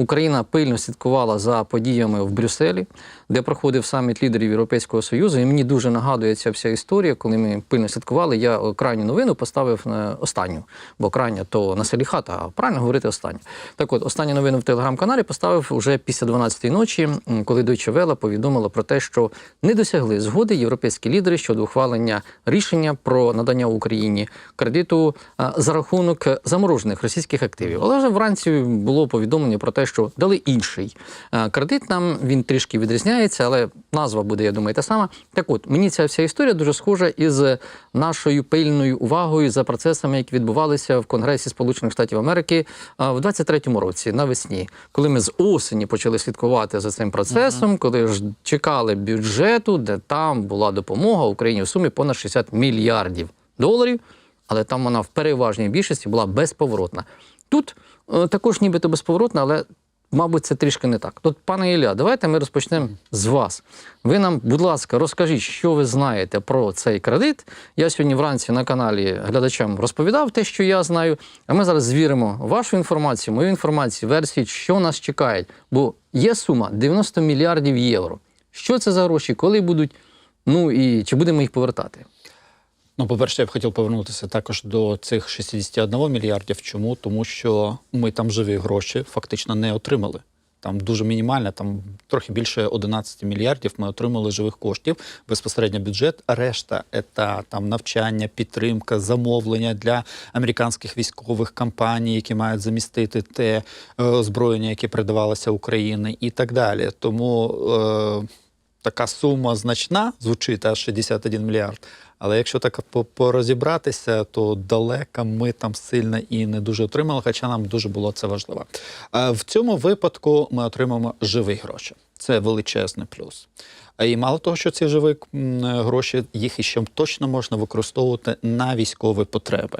Україна пильно слідкувала за подіями в Брюсселі, де проходив саміт лідерів Європейського Союзу. І мені дуже нагадує ця вся історія, коли ми пильно слідкували. Я крайню новину поставив на останню, бо крайня то на селі хата, а правильно говорити останню. Так от, останню новину в телеграм-каналі поставив уже після 12-ї ночі, коли Deutsche Welle повідомила про те, що не досягли згоди європейські лідери щодо ухвалення рішення про надання Україні кредиту за рахунок заморожених російських активів. Але вже вранці було повідомлення про те, що дали інший кредит. Нам він трішки відрізняється, але назва буде, я думаю, та сама. Так от мені ця вся історія дуже схожа із нашою пильною увагою за процесами, які відбувалися в Конгресі Сполучених Штатів Америки в 23-му році навесні, коли ми з осені почали слідкувати за цим процесом, коли ж чекали бюджету, де там була допомога Україні в сумі понад 60 мільярдів доларів, але там вона в переважній більшості була безповоротна. Тут е, також нібито безповоротна, але мабуть це трішки не так. Тут, пане Ілля, давайте ми розпочнемо з вас. Ви нам, будь ласка, розкажіть, що ви знаєте про цей кредит. Я сьогодні вранці на каналі глядачам розповідав те, що я знаю. А ми зараз звіримо вашу інформацію, мою інформацію, версії, що нас чекає. Бо є сума 90 мільярдів євро. Що це за гроші, коли будуть? Ну і чи будемо їх повертати? Ну, по-перше, я б хотів повернутися також до цих 61 мільярдів. Чому? Тому що ми там живі гроші фактично не отримали. Там дуже мінімально, там трохи більше 11 мільярдів ми отримали живих коштів, безпосередньо бюджет. Решта це там навчання, підтримка, замовлення для американських військових компаній, які мають замістити те е, озброєння, яке передавалося Україні, і так далі. Тому е, така сума значна, звучить аж 61 мільярд. Але якщо так порозібратися, то далеко ми там сильно і не дуже отримали, хоча нам дуже було це важливо. В цьому випадку ми отримаємо живі гроші. Це величезний плюс. І мало того, що ці живі гроші, їх іще точно можна використовувати на військові потреби.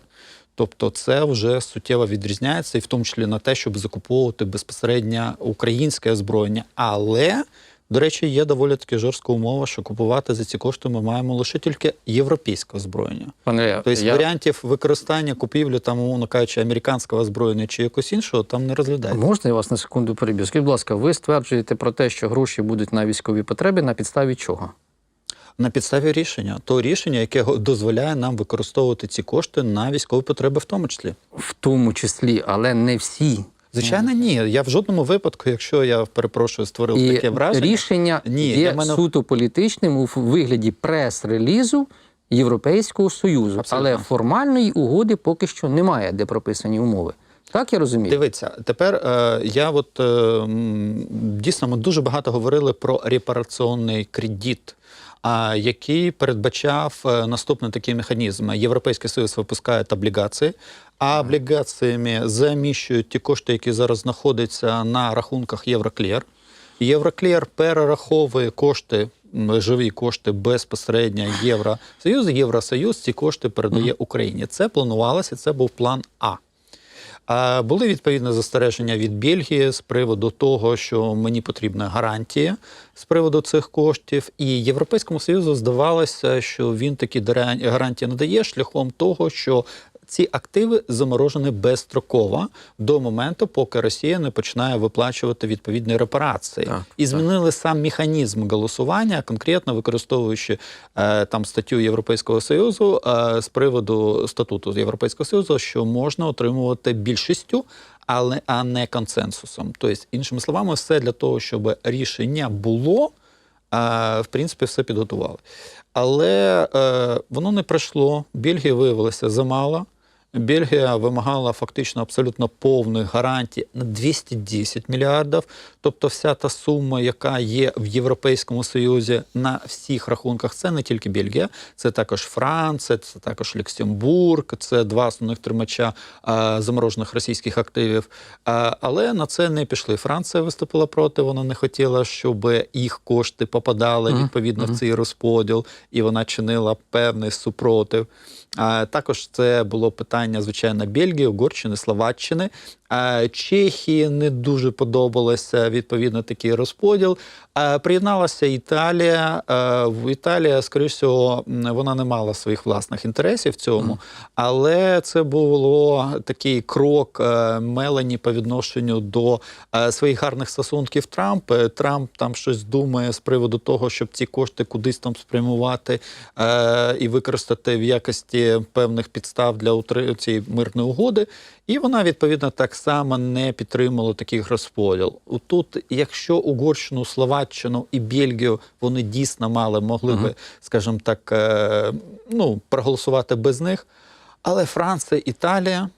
Тобто це вже суттєво відрізняється, і в тому числі на те, щоб закуповувати безпосередньо українське озброєння. Але, до речі, є доволі таки жорстка умова, що купувати за ці кошти ми маємо лише тільки європейське озброєння. Пане Тобто я... варіантів використання купівлі там, умовно кажучи, американського озброєння чи якось іншого там не розглядається. Можна я вас на секунду переб'ю? Скажіть, будь ласка, ви стверджуєте про те, що гроші будуть на військові потреби на підставі чого? На підставі рішення, то рішення, яке дозволяє нам використовувати ці кошти на військові потреби, в тому числі. В тому числі, але не всі. Звичайно, ні. Я в жодному випадку, якщо я перепрошую, створив І таке враження. рішення Ні, є мене- суто політичним у вигляді прес-релізу Європейського Союзу. Абсолютно. Але формальної угоди поки що немає, де прописані умови. Так я розумію? Дивіться, тепер е, я от е, дійсно ми дуже багато говорили про репараційний кредит. А який передбачав е, наступний такий механізм: Європейський Союз випускає облігації, а облігаціями заміщують ті кошти, які зараз знаходяться на рахунках Євроклір. Євроклір перераховує кошти, живі кошти безпосередньо Євросоюзу. Євросоюз ці кошти передає Україні. Це планувалося, це був план А. А були відповідні застереження від Бельгії з приводу того, що мені потрібна гарантія з приводу цих коштів. І Європейському Союзу здавалося, що він такі гарантії надає шляхом того, що ці активи заморожені безстроково до моменту, поки Росія не починає виплачувати відповідні репарації. Так, і змінили сам механізм голосування, конкретно використовуючи е, там статтю Європейського союзу е, з приводу статуту Європейського союзу, що можна отримувати більшістю, але а не консенсусом. Тобто, іншими словами, все для того, щоб рішення було. е, В принципі, все підготували. Але е, воно не пройшло. Бельгія виявилася замало. Бельгія вимагала фактично абсолютно повних гарантій на 210 мільярдів. Тобто, вся та сума, яка є в Європейському Союзі на всіх рахунках, це не тільки Бельгія, це також Франція, це також Люксембург, це два основних тримача е, заморожених російських активів. Е, але на це не пішли. Франція виступила проти. Вона не хотіла, щоб їх кошти попадали відповідно в цей розподіл, і вона чинила певний супротив. А також це було питання. Питання, звичайно, Бельгії, Угорщини, Словаччини. Чехії не дуже подобалося відповідно такий розподіл. А Приєдналася Італія. Е, В Італія, скоріш всього, вона не мала своїх власних інтересів в цьому, але це було такий крок е, Мелані по відношенню до е, своїх гарних стосунків Трамп. Е, Трамп там щось думає з приводу того, щоб ці кошти кудись там спрямувати е, і використати в якості певних підстав для цієї мирної угоди. І вона відповідно так само не підтримала такий розподіл. Тут, якщо Угорщину, Словаччину і Бельгію вони дійсно мали, могли би, скажімо так, е, ну, проголосувати без них. Але Франція, Італія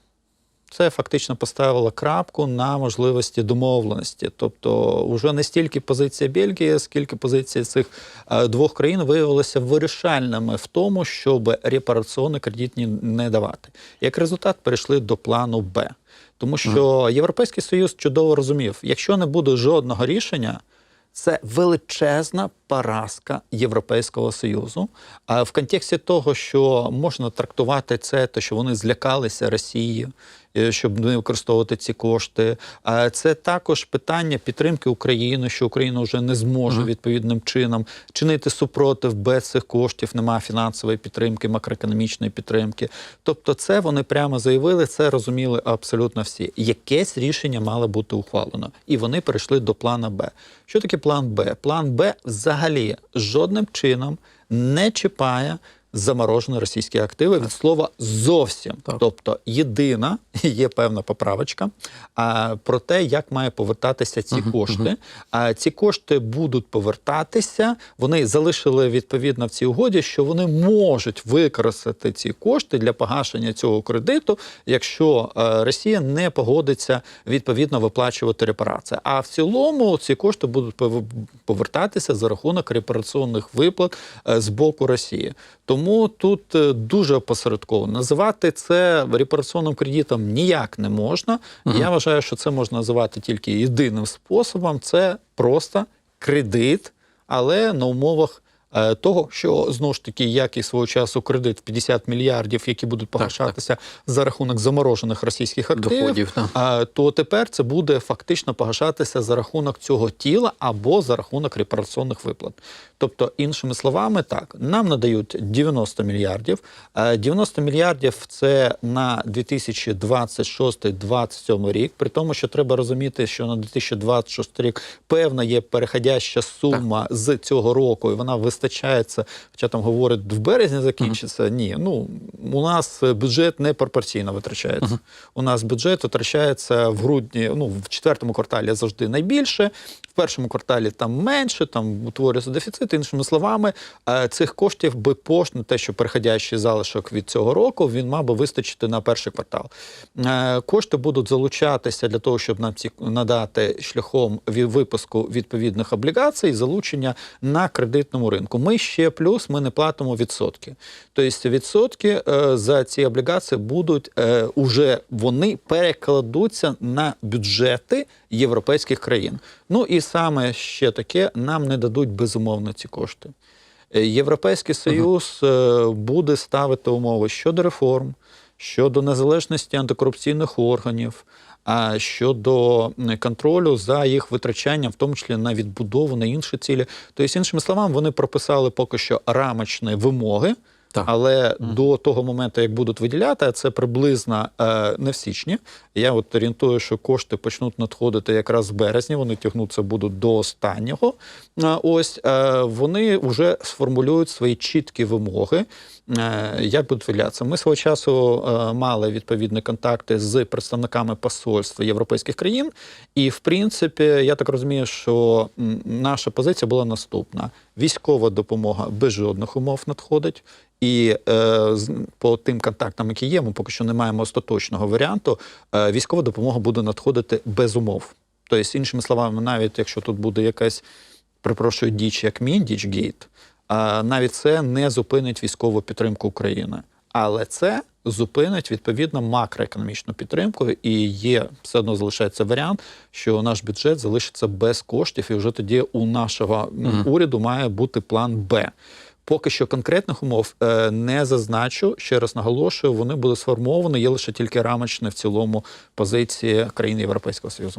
це фактично поставило крапку на можливості домовленості. Тобто, вже не стільки позиція Бельгії, скільки позиція цих е, двох країн виявилися вирішальними в тому, щоб репараційні кредитні не давати. Як результат, перейшли до плану Б. Тому що Європейський Союз чудово розумів, якщо не буде жодного рішення, це величезна поразка Європейського Союзу. А в контексті того, що можна трактувати це, то що вони злякалися Росії, е, щоб не використовувати ці кошти. Це також питання підтримки України, що Україна вже не зможе відповідним чином чинити супротив без цих коштів. Немає фінансової підтримки, макроекономічної підтримки. Тобто, це вони прямо заявили, це розуміли абсолютно всі. Якесь рішення мало бути ухвалено, і вони перейшли до плана Б. Що таке план Б? План Б взагалі жодним чином не чіпає заморожені російські активи від слова зовсім. Так. Тобто єдина є певна поправочка а, про те, як має повертатися ці кошти. А ці кошти будуть повертатися. Вони залишили відповідно в цій угоді, що вони можуть використати ці кошти для погашення цього кредиту, якщо е, Росія не погодиться відповідно виплачувати репарації. А в цілому ці кошти будуть повертатися за рахунок репараційних виплат е, з боку Росії. Тому тут е, дуже опосередковано. Називати це репараційним кредитом ніяк не можна. Я вважаю, що це можна називати тільки єдиним способом: це просто кредит, але на умовах. Е, Того, що знову ж таки, як і свого часу кредит в 50 мільярдів, які будуть погашатися за рахунок заморожених російських активів, Доходів, так. то тепер це буде фактично погашатися за рахунок цього тіла або за рахунок репараційних виплат. Тобто, іншими словами, так, нам надають 90 мільярдів. Е, 90 мільярдів це на 2026-2027 рік, при тому, що треба розуміти, що на 2026 рік певна є переходяща сума з цього року, і вона вистачається, хоча там говорять, в березні закінчиться. Ні, ну у нас бюджет не пропорційно витрачається. У нас бюджет витрачається в грудні, ну в четвертому кварталі завжди найбільше, в першому кварталі там менше, там утворюється дефіцит. Іншими словами, е, цих коштів би пош, те, що переходящий залишок від цього року, він мав би вистачити на перший квартал. Е, Кошти будуть залучатися для того, щоб нам ці надати шляхом випуску відповідних облігацій, залучення на кредитному ринку. Ми ще плюс ми не платимо відсотки. Тобто відсотки е, за ці облігації будуть уже вони перекладуться на бюджети європейських країн. Ну і саме ще таке нам не дадуть безумовно ці кошти. Е, Європейський Союз е, буде ставити умови щодо реформ, щодо незалежності антикорупційних органів, а щодо контролю за їх витрачанням, в тому числі на відбудову, на інші цілі. Тобто, іншими словами, вони прописали поки що рамочні вимоги. Так. Але до того моменту, як будуть виділяти, це приблизно е, не в січні. Я от орієнтую, що кошти почнуть надходити якраз в березні. Вони тягнуться будуть до останнього. Е, ось е, вони вже сформулюють свої чіткі вимоги. Е, як будуть виділятися? Ми свого часу е, мали відповідні контакти з представниками посольства європейських країн, і в принципі, я так розумію, що наша позиція була наступна: військова допомога без жодних умов надходить. І е, по тим контактам, які є, ми поки що не маємо остаточного варіанту. Е, військова допомога буде надходити без умов. Тобто, іншими словами, навіть якщо тут буде якась, припрошую, діч, як Міндіч Гейт, е, навіть це не зупинить військову підтримку України. Але це зупинить відповідно макроекономічну підтримку, і є все одно залишається варіант, що наш бюджет залишиться без коштів, і вже тоді у нашого м, уряду має бути план Б. Поки що конкретних умов е, не зазначу. Ще раз наголошую, вони будуть сформовані, є лише тільки рамочні в цілому позиції країн Європейського Союзу.